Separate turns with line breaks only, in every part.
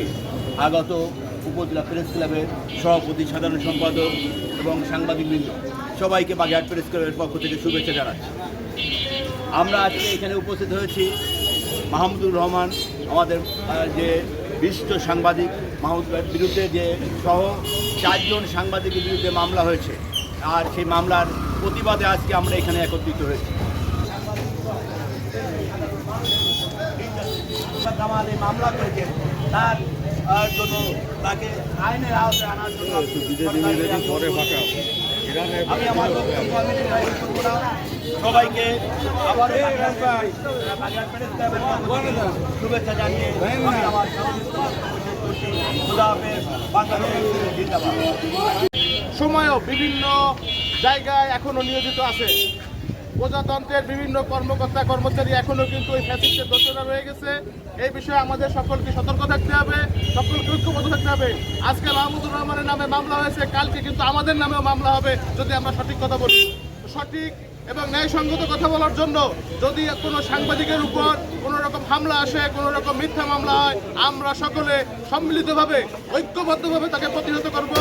থেকে আগত উপজেলা প্রেস ক্লাবের সভাপতি, সাধারণ সম্পাদক এবং সাংবাদিকবৃন্দ, সবাইকে বাগেরহাট প্রেস ক্লাবের পক্ষ থেকে শুভেচ্ছা জানাচ্ছি। আমরা আজকে এখানে উপস্থিত হয়েছি মাহমুদুর রহমান, আমাদের যে বিশিষ্ট সাংবাদিক মাহমুদ বিরুদ্ধে যে সহ চারজন সাংবাদিকের বিরুদ্ধে মামলা হয়েছে, আর সেই মামলার প্রতিবাদে আজকে আমরা এখানে একত্রিত হয়েছি। মামলা করেছেন তার জন্য তাকে আইনের আওতায় আনার জন্য আমি আমার বক্তব্য আমি না। সবাইকে আবার শুভেচ্ছা জানিয়ে আমি আমার
সময়ও বিভিন্ন জায়গায় এখনও নিয়োজিত আছে প্রজাতন্ত্রের বিভিন্ন কর্মকর্তা, কর্মচারী এখনও কিন্তু ওই ফ্যাসিস্টের দোষরা রয়ে গেছে। এই বিষয়ে আমাদের সকলকে সতর্ক থাকতে হবে, সকলকে ঐক্যবদ্ধ থাকতে হবে। আজকে মাহমুদুর রহমানের নামে মামলা হয়েছে, কালকে কিন্তু আমাদের নামেও মামলা হবে, যদি আমরা সঠিক কথা বলি। সঠিক এবং ন্যায়সঙ্গত কথা বলার জন্য যদি কোনো সাংবাদিকের উপর কোনো রকম হামলা আসে, কোনো রকম মিথ্যা মামলা হয়, আমরা সকলে সম্মিলিতভাবে, ঐক্যবদ্ধভাবে তাকে প্রতিহত করব।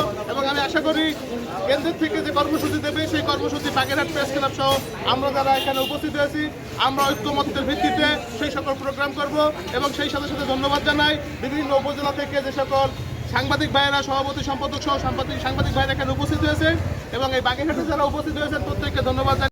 আশা করি কেন্দ্রের থেকে যে কর্মসূচি দেবে, সেই কর্মসূচি বাগেরহাট প্রেস ক্লাব সহ আমরা যারা এখানে উপস্থিত হয়েছি আমরা ঐক্যমত্যের ভিত্তিতে সেই সকল প্রোগ্রাম করব এবং সেই সাথে সাথে ধন্যবাদ জানাই বিভিন্ন উপজেলা থেকে যে সকল সাংবাদিক ভাইয়েরা, সভাপতি, সম্পাদক সহ সাংবাদিক সাংবাদিক ভাইয়েরা এখানে উপস্থিত হয়েছে এবং এই বাগেরহাটে যারা উপস্থিত হয়েছেন, প্রত্যেককে ধন্যবাদ